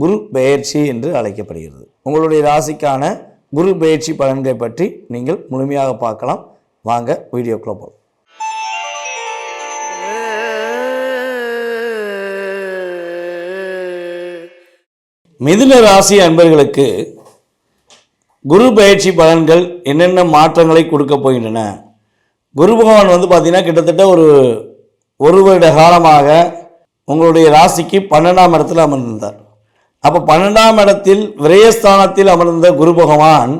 குரு பெயர்ச்சி என்று அழைக்கப்படுகிறது. உங்களுடைய ராசிக்கான குரு பெயர்ச்சி பலன்களை பற்றி நீங்கள் முழுமையாக பார்க்கலாம். வாங்க வீடியோ போகலாம் மிதுன ராசி அன்பர்களுக்கு குரு பயிற்சி பலன்கள் என்னென்ன மாற்றங்களை கொடுக்க போகின்றன? குரு பகவான் வந்து பார்த்தீங்கன்னா கிட்டத்தட்ட ஒரு ஒரு வருட காலமாக உங்களுடைய ராசிக்கு பன்னெண்டாம் இடத்தில் அமர்ந்திருந்தார். அப்போ பன்னெண்டாம் இடத்தில் விரயஸ்தானத்தில் அமர்ந்த குரு பகவான்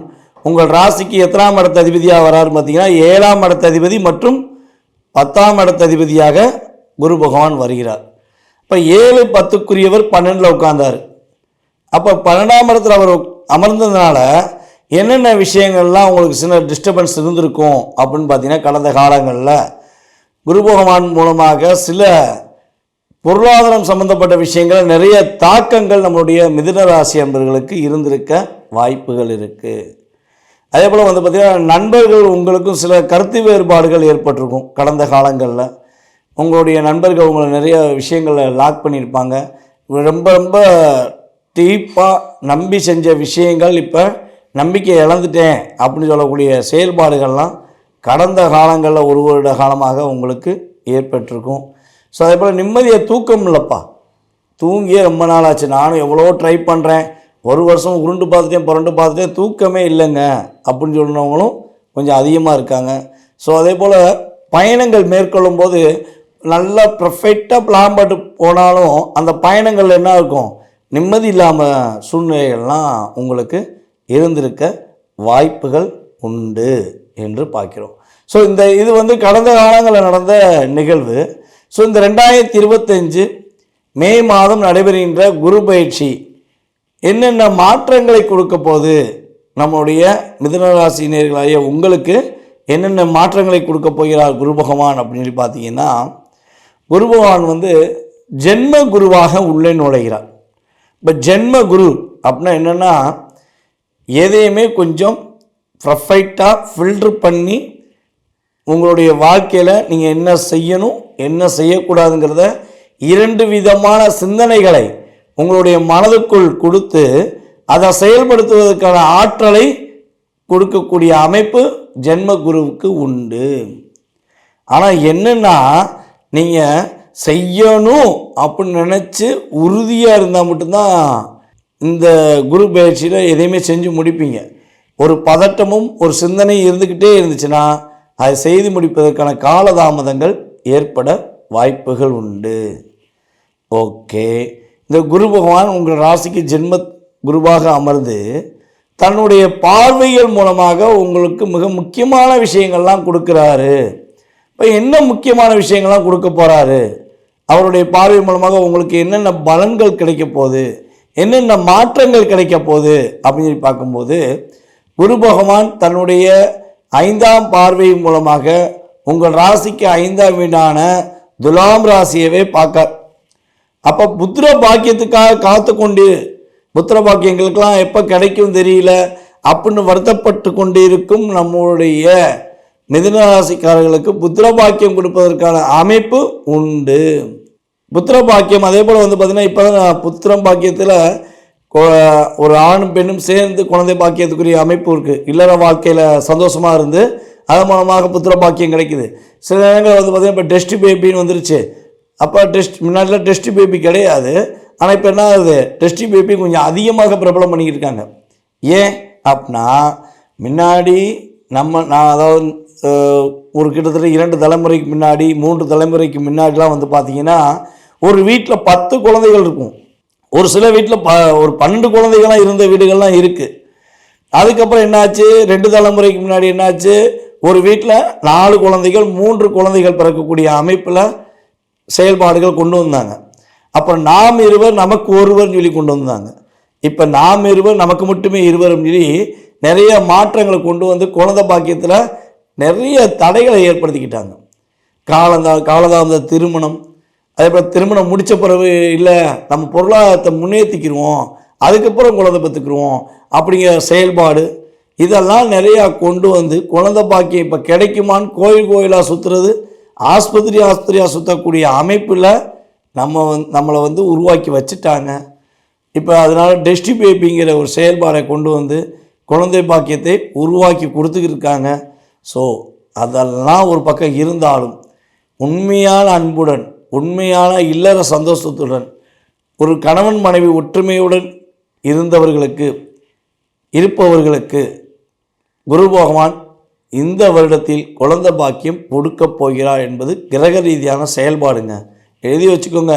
உங்கள் ராசிக்கு எத்தனாம் இடத்த அதிபதியாக வராரு பார்த்தீங்கன்னா ஏழாம் இடத்த அதிபதி மற்றும் பத்தாம் இடத்த அதிபதியாக குரு பகவான் வருகிறார். இப்போ ஏழு பத்துக்குரியவர் பன்னெண்டில் உட்கார்ந்தார். அப்போ பன்னெண்டாம் இடத்துல அவர் அமர்ந்ததுனால என்னென்ன விஷயங்கள்லாம் உங்களுக்கு சின்ன டிஸ்டர்பன்ஸ் இருந்திருக்கும் அப்படின்னு பார்த்தீங்கன்னா கடந்த காலங்களில் குரு பகவான் மூலமாக சில பொருளாதாரம் சம்பந்தப்பட்ட விஷயங்கள் நிறைய தாக்கங்கள் நம்மளுடைய மிதுன ராசி அன்பர்களுக்கு இருந்திருக்க வாய்ப்புகள் இருக்குது அதே போல் வந்து பார்த்திங்கன்னா நண்பர்கள் உங்களுக்கும் சில கருத்து வேறுபாடுகள் ஏற்பட்டிருக்கும் கடந்த காலங்களில். உங்களுடைய நண்பர்கள் உங்களை நிறைய விஷயங்களில் லாக் பண்ணியிருப்பாங்க. ரொம்ப ரொம்ப டீப்பாக நம்பி செஞ்ச விஷயங்கள் இப்போ நம்பிக்கை இழந்துட்டேன் அப்படின்னு சொல்லக்கூடிய செயல்பாடுகள்லாம் கடந்த காலங்களில் ஒரு வருட காலமாக உங்களுக்கு ஏற்பட்டிருக்கும். ஸோ அதே போல் நிம்மதியை தூக்கம் இல்லைப்பா. தூங்கியே ரொம்ப நாள் ஆச்சு நானும் எவ்வளோ ட்ரை பண்ணுறேன் ஒரு வருஷம் உருண்டு பார்த்துட்டேன் புரண்டு பார்த்துட்டேன். தூக்கமே இல்லைங்க. அப்படின்னு சொன்னவங்களும் கொஞ்சம் அதிகமாக இருக்காங்க. ஸோ அதே போல் பயணங்கள் மேற்கொள்ளும் போது நல்லா ப்ரஃபெக்டாக பிளான் போட்டு போனாலும் அந்த பயணங்கள் என்ன இருக்கும்? நிம்மதி இல்லாமல் சூழ்நிலைகள்லாம் உங்களுக்கு இருந்திருக்க வாய்ப்புகள் உண்டு என்று பார்க்கிறோம். ஸோ இந்த இது வந்து கடந்த காலங்களில் நடந்த நிகழ்வு. ஸோ இந்த ரெண்டாயிரத்தி இருபத்தஞ்சு மே மாதம் நடைபெறுகின்ற குரு பயிற்சி என்னென்ன மாற்றங்களை கொடுக்க போகுது? நம்முடைய மிதனராசினியர்களாகிய உங்களுக்கு என்னென்ன மாற்றங்களை கொடுக்க போகிறார் குரு பகவான் அப்படின்னு சொல்லி பார்த்தீங்கன்னா குரு பகவான் வந்து ஜென்ம குருவாக உள்ளே நுழைகிறார். இப்போ ஜென்ம குரு அப்படின்னா என்னென்னா எதையுமே கொஞ்சம் ப்ரஃபைட்டாக ஃபில்ட்ரு பண்ணி உங்களுடைய வாழ்க்கையில் நீங்கள் என்ன செய்யணும் என்ன செய்யக்கூடாதுங்கிறத இரண்டு விதமான சிந்தனைகளை உங்களுடைய மனதுக்குள் கொடுத்து அதை செயல்படுத்துவதற்கான ஆற்றலை கொடுக்கக்கூடிய அமைப்பு ஜென்ம குருவுக்கு உண்டு. ஆனால் என்னென்னா நீங்கள் செய்யணும் அப்படின்னு நினச்சி உறுதியாக இருந்தால் மட்டும்தான் இந்த குரு பயிற்சியில் எதையுமே செஞ்சு முடிப்பீங்க. ஒரு பதட்டமும் ஒரு சிந்தனையும் இருந்துக்கிட்டே இருந்துச்சுன்னா அதை செய்து முடிப்பதற்கான காலதாமதங்கள் ஏற்பட வாய்ப்புகள் உண்டு. ஓகே. இந்த குரு பகவான் உங்கள் ராசிக்கு ஜென்ம குருவாக அமர்ந்து தன்னுடைய பார்வைகள் மூலமாக உங்களுக்கு மிக முக்கியமான விஷயங்கள்லாம் கொடுக்குறாரு. இப்போ என்ன முக்கியமான விஷயங்கள்லாம் கொடுக்க போகிறாரு அவருடைய பார்வை மூலமாக உங்களுக்கு என்னென்ன பலன்கள் கிடைக்க போகுது? என்னென்ன மாற்றங்கள் கிடைக்க போகுது? அப்படின்னு சொல்லி பார்க்கும்போது குரு பகவான் தன்னுடைய ஐந்தாம் பார்வை மூலமாக உங்கள் ராசிக்கு ஐந்தாம் வீடான துலாம் ராசியவே பார்க்க. அப்போ புத்திர பாக்கியத்துக்காக காத்து கொண்டு புத்திர பாக்கியங்களுக்கெல்லாம் எப்போ கிடைக்கும் தெரியல அப்படின்னு வருத்தப்பட்டு கொண்டு இருக்கும் நம்முடைய மிதின ராசிக்காரர்களுக்கு புத்திர பாக்கியம் கொடுப்பதற்கான அமைப்பு உண்டு. புத்திர பாக்கியம் அதே போல் வந்து பார்த்திங்கன்னா இப்போ தான் புத்திரம் பாக்கியத்தில் ஒரு ஆணும் பெண்ணும் சேர்ந்து குழந்தை பாக்கியத்துக்குரிய அமைப்பு இருக்குது இல்லற வாழ்க்கையில் சந்தோஷமாக இருந்து அதன் மூலமாக புத்திர பாக்கியம் கிடைக்குது. சில நேரங்கள் வந்து பார்த்திங்கன்னா இப்போ டெஸ்ட் பேபின்னு வந்துருச்சு. அப்போ டெஸ்ட் முன்னாடிலாம் டெஸ்ட் பேபி கிடையாது. ஆனால் இப்போ என்ன ஆகுது? டெஸ்ட் பேபி கொஞ்சம் அதிகமாக பிரபலம் பண்ணிக்கிட்டு ஏன்? அப்படின்னா முன்னாடி நம்ம நான் அதாவது ஒரு கிட்டத்தட்ட இரண்டு தலைமுறைக்கு முன்னாடி மூன்று தலைமுறைக்கு முன்னாடிலாம் வந்து பார்த்திங்கன்னா ஒரு வீட்டில் பத்து குழந்தைகள் இருக்கும். ஒரு சில வீட்டில் ப ஒரு பன்னெண்டு குழந்தைகள்லாம் இருந்த வீடுகள்லாம் இருக்குது அதுக்கப்புறம் என்னாச்சு? ரெண்டு தலைமுறைக்கு முன்னாடி என்னாச்சு? ஒரு வீட்டில் நாலு குழந்தைகள் மூன்று குழந்தைகள் பிறக்கக்கூடிய அமைப்பில் செயல்பாடுகள் கொண்டு வந்தாங்க. அப்புறம் நாம் இருவர் நமக்கு ஒருவர்னு சொல்லி கொண்டு வந்தாங்க. இப்போ நாம் இருவர் நமக்கு மட்டுமே இருவரும் சொல்லி நிறைய மாற்றங்களை கொண்டு வந்து குழந்தை பாக்கியத்தில் நிறைய தடைகளை ஏற்படுத்திக்கிட்டாங்க. காலந்தா காலதாமத திருமணம் அதே போல் திருமணம் முடித்த பிறகு இல்லை நம்ம பொருளாதாரத்தை முன்னேற்றிக்கிடுவோம் அதுக்கப்புறம் குழந்தை பெற்றுக்குருவோம் அப்படிங்கிற செயல்பாடு இதெல்லாம் நிறையா கொண்டு வந்து குழந்தை பாக்கியம் இப்போ கிடைக்குமான்னு கோயில் கோயிலாக சுற்றுறது ஆஸ்பத்திரி ஆஸ்பத்திரியாக சுற்றக்கூடிய அமைப்பில் நம்ம வந்து நம்மளை வந்து உருவாக்கி வச்சுட்டாங்க. இப்போ அதனால் டெஸ்டி பேபிங்கிற ஒரு செயல்பாடை கொண்டு வந்து குழந்தை பாக்கியத்தை உருவாக்கி கொடுத்துக்கிட்டு இருக்காங்க. ஸோ அதெல்லாம் ஒரு பக்கம் இருந்தாலும் உண்மையான அன்புடன் உண்மையான இல்லற சந்தோஷத்துடன் ஒரு கணவன் மனைவி ஒற்றுமையுடன் இருந்தவர்களுக்கு இருப்பவர்களுக்கு குரு பகவான் இந்த வருடத்தில் குழந்தை பாக்கியம் கொடுக்கப் போகிறார் என்பது கிரக ரீதியான செயல்பாடுங்க. எழுதி வச்சுக்கோங்க.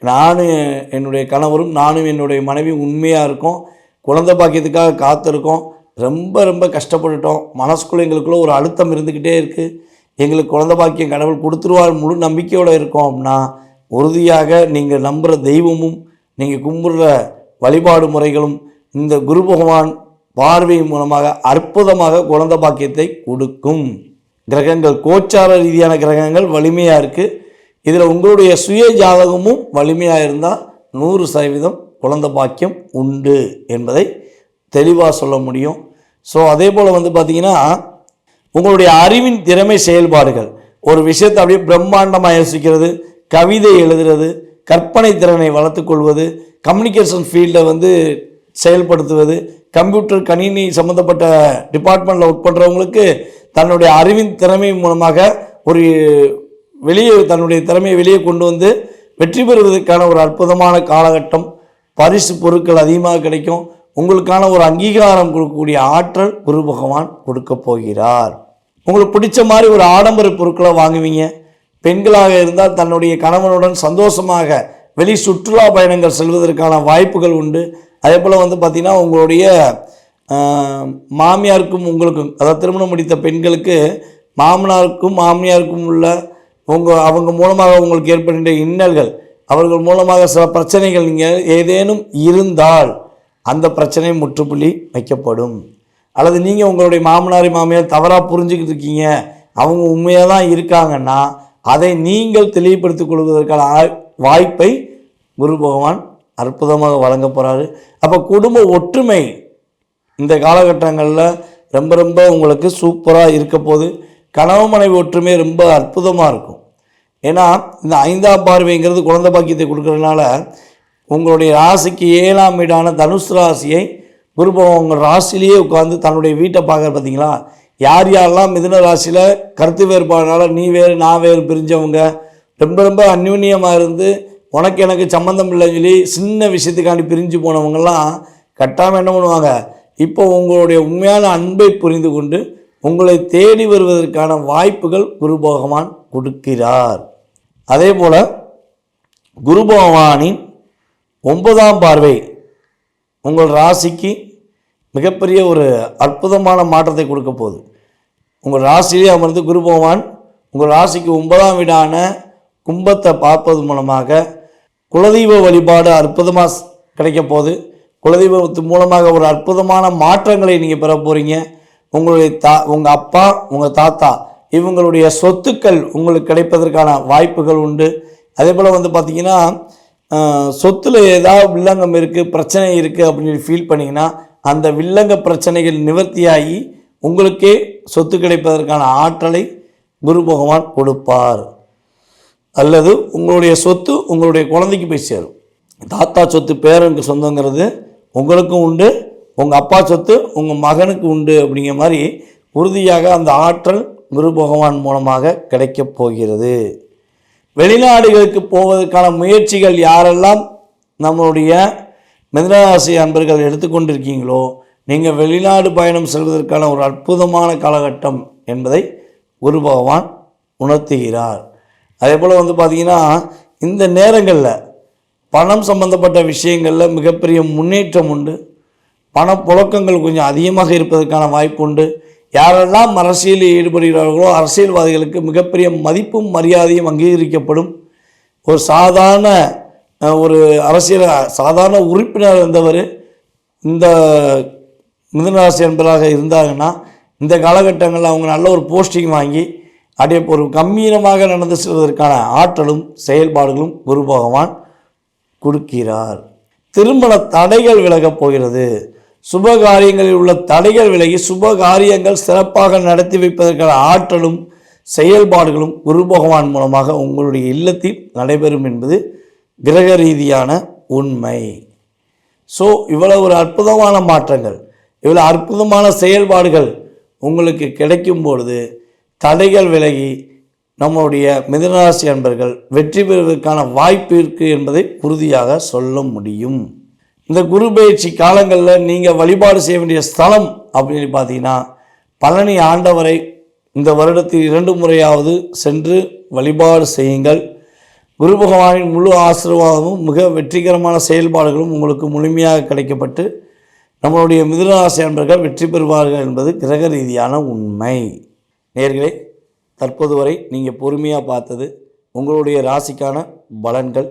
நானும் என்னுடைய கணவரும் நானும் என்னுடைய மனைவி உண்மையாக இருக்கோம். குழந்த பாக்கியத்துக்காக காத்திருக்கோம். ரொம்ப ரொம்ப கஷ்டப்பட்டுட்டோம். மனசுக்குள்ளே எங்களுக்குள்ளே ஒரு அழுத்தம் இருந்துக்கிட்டே இருக்குது எங்களுக்கு குழந்த பாக்கியம் கடவுள் கொடுத்துருவார் முழு நம்பிக்கையோடு இருக்கோம் அப்படின்னா உறுதியாக நீங்கள் நம்புகிற தெய்வமும் நீங்கள் கும்பிட்ற வழிபாடு முறைகளும் இந்த குரு பகவான் பார்வை மூலமாக அற்புதமாக குழந்த பாக்கியத்தை கொடுக்கும். கிரகங்கள் கோச்சார ரீதியான கிரகங்கள் வலிமையாக இருக்குது இதில் உங்களுடைய சுய ஜாதகமும் வலிமையாக இருந்தால் நூறு சதவீதம் குழந்த பாக்கியம் உண்டு என்பதை தெளிவாக சொல்ல முடியும். ஸோ அதே போல் வந்து பார்த்திங்கன்னா உங்களுடைய அறிவின் திறமை செயல்பாடுகள். ஒரு விஷயத்தை அப்படியே பிரம்மாண்டமாக யோசிக்கிறது கவிதை எழுதுறது கற்பனை திறனை வளர்த்துக்கொள்வது கம்யூனிகேஷன் ஃபீல்டில் வந்து செயல்படுத்துவது கம்ப்யூட்டர் கணினி சம்மந்தப்பட்ட டிபார்ட்மெண்ட்டில் ஒர்க் பண்ணுறவங்களுக்கு தன்னுடைய அறிவின் திறமை மூலமாக ஒரு வெளியே தன்னுடைய திறமையை வெளியே கொண்டு வந்து வெற்றி பெறுவதற்கான ஒரு அற்புதமான காலகட்டம் பரிசு பொருட்கள் அதிகமாக கிடைக்கும். உங்களுக்கான ஒரு அங்கீகாரம் கொடுக்கக்கூடிய ஆற்றல் குரு பகவான் கொடுக்க போகிறார். உங்களுக்கு பிடிச்ச மாதிரி ஒரு ஆடம்பர பொருட்களை வாங்குவீங்க. பெண்களாக இருந்தால் தன்னுடைய கணவனுடன் சந்தோஷமாக வெளி சுற்றுலா பயணங்கள் செல்வதற்கான வாய்ப்புகள் உண்டு. அதே போல் வந்து பார்த்திங்கன்னா உங்களுடைய மாமியாருக்கும் உங்களுக்கும் அதாவது திருமணம் முடித்த பெண்களுக்கு மாமனாருக்கும் மாமியாருக்கும் உள்ள உங்கள் அவங்க மூலமாக உங்களுக்கு ஏற்படுகின்ற இன்னல்கள் அவர்கள் மூலமாக சில பிரச்சனைகள் நீங்கள் ஏதேனும் இருந்தால் அந்த பிரச்சனை முற்றுப்புள்ளி வைக்கப்படும். அல்லது நீங்கள் உங்களுடைய மாமனார் மாமியார் தவறாக புரிஞ்சுக்கிட்டு இருக்கீங்க அவங்க உண்மையாக தான் இருக்காங்கன்னா அதை நீங்கள் தெளிவுபடுத்திக் கொள்வதற்கான வாய்ப்பை குரு பகவான் அற்புதமாக வழங்க போகிறாரு அப்போ குடும்ப ஒற்றுமை இந்த காலகட்டங்களில் ரொம்ப ரொம்ப உங்களுக்கு சூப்பராக இருக்க போது கணவன் மனைவி ஒற்றுமை ரொம்ப அற்புதமாக இருக்கும். ஏன்னா இந்த ஐந்தாம் பார்வைங்கிறது குழந்தை பாக்கியத்தை கொடுக்கறதுனால உங்களுடைய ராசிக்கு ஏழாம் வீடான தனுசு ராசியை குரு உங்கள் ராசிலேயே உட்காந்து தன்னுடைய வீட்டை பார்க்குற பார்த்தீங்களா? யார் யாரெல்லாம் மிதுன ராசியில் கருத்து வேறுபாடுனால நீ வேறு நான் வேறு பிரிஞ்சவங்க ரொம்ப ரொம்ப அந்யூன்யமாக இருந்து உனக்கு எனக்கு சம்மந்தம் இல்லைன்னு சொல்லி சின்ன விஷயத்துக்காண்டி பிரிஞ்சு போனவங்கெல்லாம் கட்டாமல் என்ன பண்ணுவாங்க? இப்போ உங்களுடைய உண்மையான அன்பை புரிந்து கொண்டு உங்களை தேடி வருவதற்கான வாய்ப்புகள் குரு பகவான் கொடுக்கிறார். அதே போல் குரு பகவானின் ஒன்பதாம் பார்வை உங்கள் ராசிக்கு மிகப்பெரிய ஒரு அற்புதமான மாற்றத்தை கொடுக்க போகுது. உங்கள் ராசியிலே அமர்ந்து குரு பகவான் உங்கள் ராசிக்கு ஒன்பதாம் வீடான கும்பத்தை பார்ப்பது மூலமாக குலதெய்வ வழிபாடு அற்புதமாக கிடைக்க போகுது. குலதெய்வத்து மூலமாக ஒரு அற்புதமான மாற்றங்களை நீங்கள் பெற போகிறீங்க உங்களுடைய தா உங்கள் அப்பா உங்கள் தாத்தா இவங்களுடைய சொத்துக்கள் உங்களுக்கு கிடைப்பதற்கான வாய்ப்புகள் உண்டு. அதே போல் வந்து பார்த்திங்கன்னா சொத்துல ஏதாவது வில்லங்கம் இருக்குது பிரச்சனை இருக்குது அப்படின்னு ஃபீல் பண்ணிங்கன்னா அந்த வில்லங்க பிரச்சனைகள் நிவர்த்தியாகி உங்களுக்கே சொத்து கிடைப்பதற்கான ஆற்றலை குரு பகவான் கொடுப்பார். அல்லது உங்களுடைய சொத்து உங்களுடைய குழந்தைக்கு போய் சேரும். தாத்தா சொத்து பேரனுக்கு சொந்தங்கிறது உங்களுக்கும் உண்டு உங்கள் அப்பா சொத்து உங்கள் மகனுக்கு உண்டு அப்படிங்கிற மாதிரி உறுதியாக அந்த ஆற்றல் குரு பகவான் மூலமாக கிடைக்கப் போகிறது. வெளிநாடுகளுக்கு போவதற்கான முயற்சிகள் யாரெல்லாம் நம்மளுடைய மிதனராசி அன்பர்கள் எடுத்துக்கொண்டிருக்கீங்களோ நீங்கள் வெளிநாடு பயணம் செல்வதற்கான ஒரு அற்புதமான காலகட்டம் என்பதை குரு பகவான் உணர்த்துகிறார். அதே போல் வந்து பார்த்திங்கன்னா இந்த நேரங்களில் பணம் சம்பந்தப்பட்ட விஷயங்களில் மிகப்பெரிய முன்னேற்றம் உண்டு. பணப்புழக்கங்கள் கொஞ்சம் அதிகமாக இருப்பதற்கான வாய்ப்பு உண்டு. யாரெல்லாம் அரசியலில் ஈடுபடுகிறார்களோ அரசியல்வாதிகளுக்கு மிகப்பெரிய மதிப்பும் மரியாதையும் அங்கீகரிக்கப்படும். ஒரு சாதாரண ஒரு அரசியல் சாதாரண உறுப்பினர் இருந்தவர் இந்த மிதனராசி என்பதாக இருந்தாங்கன்னா இந்த காலகட்டங்களில் அவங்க நல்ல ஒரு போஸ்டிங் வாங்கி அப்படியே ஒரு கம்பீரமாக நடந்து செல்வதற்கான ஆற்றலும் செயல்பாடுகளும் குரு பகவான் கொடுக்கிறார். திருமண தடைகள் விலகப் போகிறது. சுப காரியங்களில் உள்ள தடைகள் விலகி சுப காரியங்கள் சிறப்பாக நடத்தி வைப்பதற்கான ஆற்றலும் செயல்பாடுகளும் குரு பகவான் மூலமாக உங்களுடைய இல்லத்தில் நடைபெறும் என்பது கிரக ரீதியான உண்மை. ஸோ இவ்வளவு ஒரு அற்புதமான மாற்றங்கள் இவ்வளோ அற்புதமான செயல்பாடுகள் உங்களுக்கு கிடைக்கும் பொழுது தடைகள் விலகி நம்முடைய மிதனராசி அன்பர்கள் வெற்றி பெறுவதற்கான வாய்ப்பு இருக்குது என்பதை உறுதியாக சொல்ல முடியும். இந்த குரு பயிற்சி காலங்களில் நீங்கள் வழிபாடு செய்ய வேண்டிய ஸ்தலம் அப்படின்னு பார்த்தீங்கன்னா பழனி ஆண்டவரை இந்த வருடத்தில் இரண்டு முறையாவது சென்று வழிபாடு செய்யுங்கள். குரு பகவானின் முழு ஆசீர்வாதமும் மிக வெற்றிகரமான செயல்பாடுகளும் உங்களுக்கு முழுமையாக கிடைக்கப்பட்டு நம்மளுடைய மிதுனராசி அன்பர்கள் வெற்றி பெறுவார்கள் என்பது கிரக ரீதியான உண்மை. நேர்களே தற்போது வரை நீங்கள் பொறுமையாக பார்த்தது உங்களுடைய ராசிக்கான பலன்கள்.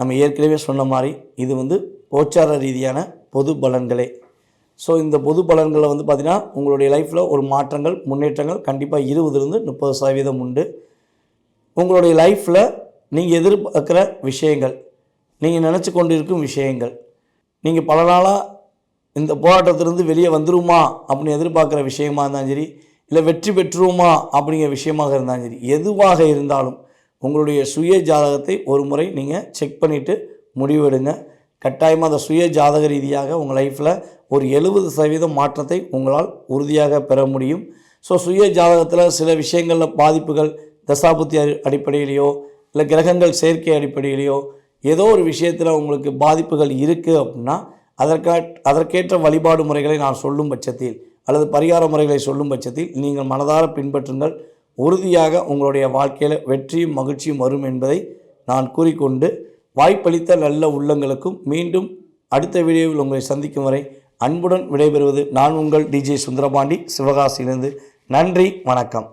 நம்ம ஏற்கனவே சொன்ன மாதிரி இது வந்து கோச்சார ரீதியான பொது பலன்களே. ஸோ இந்த பொது பலன்களை வந்து பார்த்திங்கன்னா உங்களுடைய லைஃப்பில் ஒரு மாற்றங்கள் முன்னேற்றங்கள் கண்டிப்பாக இருபதுலேருந்து முப்பது சதவீதம் உண்டு. உங்களுடைய லைஃப்பில் நீங்கள் எதிர்பார்க்குற விஷயங்கள் நீங்கள் நினச்சி கொண்டிருக்கும் விஷயங்கள் நீங்கள் பல நாளாக இந்த போராட்டத்திலிருந்து வெளியே வந்துருமா அப்படின்னு எதிர்பார்க்குற விஷயமா இருந்தாலும் சரி இல்லை வெற்றி பெற்றுருமா அப்படிங்கிற விஷயமாக இருந்தாலும் சரி எதுவாக இருந்தாலும் உங்களுடைய சுய ஜாதகத்தை ஒரு முறை நீங்கள் செக் பண்ணிவிட்டு முடிவெடுங்க. கட்டாயமாக அந்த சுய ஜாதக ரீதியாக உங்கள் லைஃப்பில் ஒரு எழுபது சதவீதம் மாற்றத்தை உங்களால் உறுதியாக பெற முடியும். ஸோ சுய ஜாதகத்தில் சில விஷயங்களில் பாதிப்புகள் தசாபுத்தி அடிப்படையிலையோ இல்லை கிரகங்கள் சேர்க்கை அடிப்படையிலையோ ஏதோ ஒரு விஷயத்தில் உங்களுக்கு பாதிப்புகள் இருக்குது அப்படின்னா அதற்கா அதற்கேற்ற வழிபாடு முறைகளை நான் சொல்லும் பட்சத்தில் அல்லது பரிகார முறைகளை சொல்லும் பட்சத்தில் நீங்கள் மனதார பின்பற்றுங்கள். உறுதியாக உங்களுடைய வாழ்க்கையில் வெற்றியும் மகிழ்ச்சியும் வரும் என்பதை நான் கூறிக்கொண்டு வாய்ப்பளித்த நல்ல உள்ளங்களுக்கும் மீண்டும் அடுத்த வீடியோவில் உங்களை சந்திக்கும் வரை அன்புடன் விடைபெறுவது நான் உங்கள் டிஜே சுந்தரபாண்டி. சிவகாசியிலிருந்து நன்றி வணக்கம்.